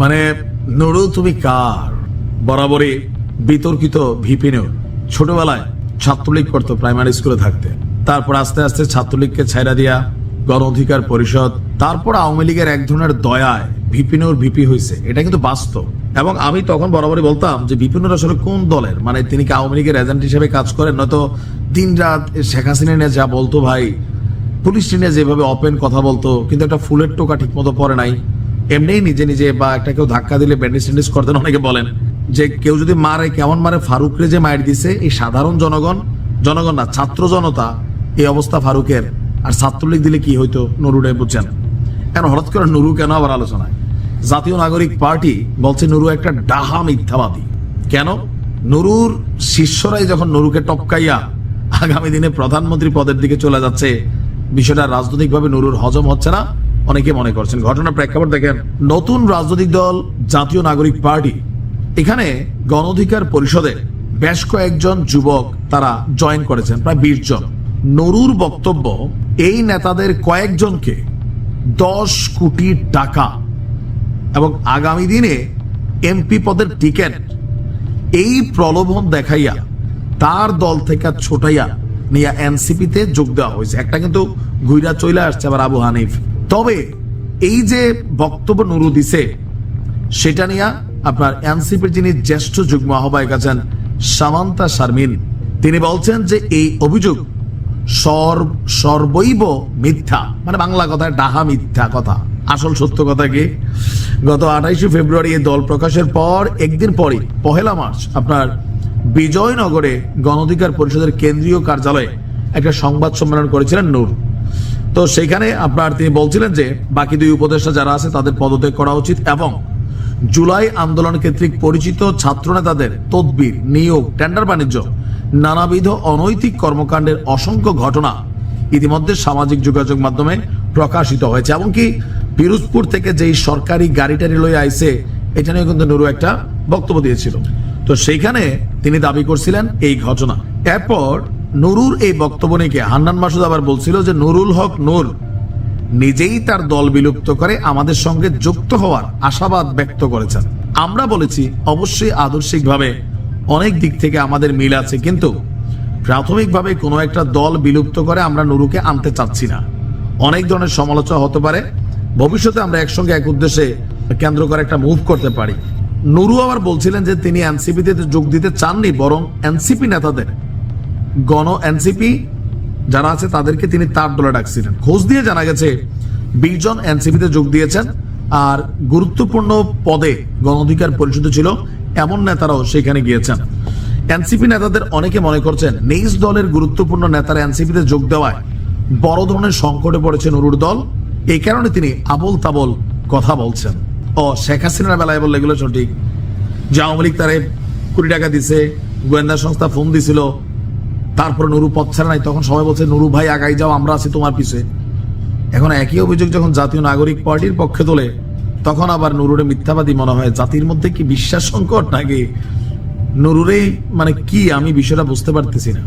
মানে নুরু তুমি কার? বরাবরই বিতর্কিত ভিপিনুর ছোটবেলায় ছাত্রলীগ করতো প্রাইমারি স্কুলে থাকতে। তারপর আস্তে আস্তে ছাত্রলীগকে ছাইরা দিয়া গণ অধিকার পরিষদ, তারপর আওয়ামী লীগের এক ধরনের দয়ায় ভিপিনুর ভিপি হয়েছে এটা কিন্তু বাস্তব। এবং আমি তখন বরাবরই বলতাম যে বিপিনুর আসলে কোন দলের? মানে তিনি কি আওয়ামী লীগের এজেন্ট হিসেবে কাজ করেন? নয়তো দিন রাত শেখ হাসিনা নিয়ে যা বলতো ভাই, পুলিশ নিয়ে যেভাবে ওপেন কথা বলতো, কিন্তু একটা ফুলের টোকা ঠিক মতো পরে নাই। এমনিই নিজে নিজে বা একটা কেউ ধাক্কা দিলে ব্যান্ডেজ ট্যান্ডেজ করতেন অনেকে বলেন। যে কেউ যদি মারে, কেমন মারে, ফারুকরে যে মায়ের দিছে, এই সাধারণ জনগণ জনগণ না, ছাত্র জনতা, এই অবস্থা ফারুকের। আর ছাত্রলীগ দিলে কি হইতো, নুরুটাই বুঝছেন। কেন, হঠাৎ করে নুরু কেন আবার আলোচনায়? জাতীয় নাগরিক পার্টি বলছে নুরু একটা ডাহা মিথ্যাবাদী। কেন? নুরুর শিষ্যরাই যখন নুরুকে টপকাইয়া আগামী দিনে প্রধানমন্ত্রী পদের দিকে চলে যাচ্ছে, বিষয়টা রাজনৈতিকভাবে নুরুর হজম হচ্ছে না। অনেকে মনে করছেন, ঘটনার প্রেক্ষাপট দেখেন। নতুন রাজনৈতিক দল, জাতীয় নাগরিক পার্টি। এখানে গণ অধিকার পরিষদে বেশ কয়েকজন যুবক তারা জয়েন করেছেন, প্রায় বিশ জন। নুরুর বক্তব্য, এই নেতাদের কয়েকজনকে দশ কোটি টাকা এবং আগামী দিনে এমপি পদের টিকেট, এই প্রলোভন দেখাইয়া তার দল থেকে ছোটাইয়া নিয়ে এনসিপিতে যোগ দেওয়া হয়েছে। একটা কিন্তু ঘুইরা চলে আসছে আবার আবু হানিফ। তবে এই যে বক্তব্য নুরু দিছে, সেটা নিয়ে আপনার এনসিপির যিনি জ্যেষ্ঠ যুগ্ম আহ্বায়ক আছেন সামান্তা শারমিন, তিনি বলছেন যে এই অভিযোগ সর্ব সর্বৈব মিথ্যা মানে বাংলা কথায় ডাহা মিথ্যা কথা। আসল সত্য কথা কি? গত আঠাইশে ফেব্রুয়ারি দল প্রকাশের পর, একদিন পরই, পহেলা মার্চ, আপনার বিজয়নগরে গণঅধিকার পরিষদের কেন্দ্রীয় কার্যালয়ে একটা সংবাদ সম্মেলন করেছিলেন নূর। তো সেইখানে আপনার তিনি বলছিলেন যে বাকি দুই উপদেষ্টা যারা আছে তাদের পদত্যাগ করা উচিত এবং জুলাই আন্দোলন কর্তৃক পরিচিত ছাত্র নেতাদের তদবির, নিয়োগ, টেন্ডার বাণিজ্য, নানাবিধ অনৈতিক কর্মকাণ্ডের অসংখ্য ঘটনা ইতিমধ্যে সামাজিক যোগাযোগ মাধ্যমে প্রকাশিত হয়েছে। এমনকি পিরোজপুর থেকে যেই সরকারি গাড়িটারি লয়ে আইছে, এটা নিয়ে কিন্তু নুরু একটা বক্তব্য দিয়েছিল। তো সেইখানে তিনি দাবি করছিলেন এই ঘটনা। এরপর নুরুর এই বক্তব্য নিয়ে হান্নান মাসুদ আবার বলছিল যে নুরুল হক নূর নিজেই তার দল বিলুপ্ত করে আমাদের সঙ্গে যুক্ত হওয়ার আশাবাদ ব্যক্ত করেছেন। আমরা বলেছি, অবশ্যই আদর্শিকভাবে অনেক দিক থেকে আমাদের মিল আছে, কিন্তু প্রাথমিকভাবে কোনো একটা দল বিলুপ্ত করে আমরা নুরুকে আনতে চাচ্ছি না। অনেক ধরনের সমালোচনা হতে পারে। ভবিষ্যতে আমরা একসঙ্গে এক উদ্দেশ্যে কেন্দ্র করে একটা মুভ করতে পারি। নুরু আবার বলছিলেন যে তিনি এনসিপিতে যোগ দিতে চাননি, বরং এনসিপি নেতাদের গণ এনসিপি যারা আছে তাদেরকে তিনি তার দলে ডাকছিলেন। খোঁজ দিয়ে জানা গেছে, বিশ জন এনসিপিতে যোগ দিয়েছেন আর গুরুত্বপূর্ণ পদে গণ অধিকার পরিষদে ছিল, এমন নেতারাও সেখানে গিয়েছেন। এনসিপি নেতাদের অনেকে মনে করছেন, নিজ দলের গুরুত্বপূর্ণ নেতারা এনসিপিতে যোগ দেওয়ায় বড় ধরনের সংকটে পড়েছে নুরুর দল। এই কারণে তিনি আবল তাবল কথা বলছেন। ও শেখ হাসিনার বেলায় বললে এগুলো সঠিক। যে আওয়ামী লীগ তারে কুড়ি টাকা দিছে, গোয়েন্দা সংস্থা ফোন দিছিল তারপর নুরু পথ ছেড়ে নাই। তখন সবাই বলছে, নুরু ভাই, আগাই যাও, আমরা আছি তোমার পিছে। এখন একই অভিযোগ যখন জাতীয় নাগরিক পার্টির পক্ষে তোলে, তখন আবার নুরুরে মিথ্যাবাদী মনে হয়। জাতির মধ্যে কি বিশ্বাস সংকট নাকি? নুরুরেই মানে কি? আমি বিষয়টা বুঝতে পারতেছি না।